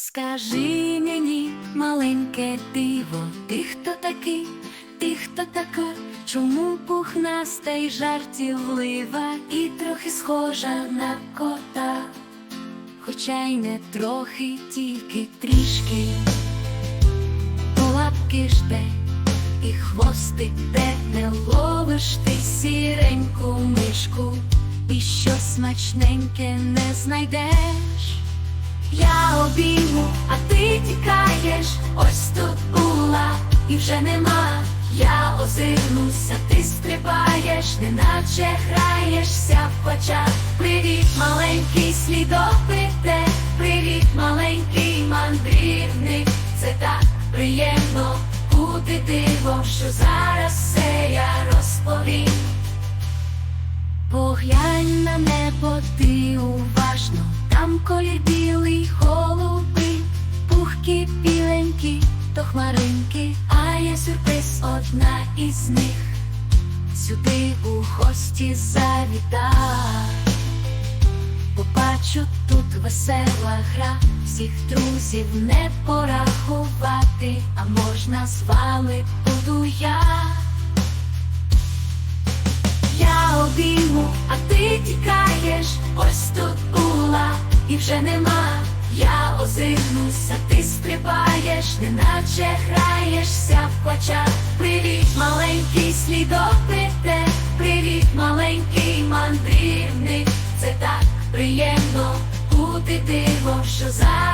Скажи мені, маленьке диво, ти хто такий, ти хто така, чому пухнаста й жартівлива і трохи схожа на кота, хоча й не трохи, тільки трішки, лапки жде, і хвостик де не ловиш ти сіреньку мишку, і що смачненьке не знайдеш. Я ти тікаєш, ось тут була і вже нема. Я озирнуся, ти стрибаєш, неначе граєшся в плача. Привіт, маленький слідопите, привіт, маленький мандрівник. Це так приємно бути дивом, що зараз все я розповім. Поглянь на небо, ти уважно, там колір білий то хмаринки, а є сюрприз одна із них. Сюди у гості завіта. Побачу тут весела гра, всіх друзів не порахувати, а можна з вами буду я. Я обійму, а ти тікаєш, ось тут була і вже нема. Я озирнуся, ти стрибаєш, неначе граєшся в плачах. Привіт, маленький слідок слідопите, привіт, маленький мандрівник. Це так приємно бути дивом, що зараз.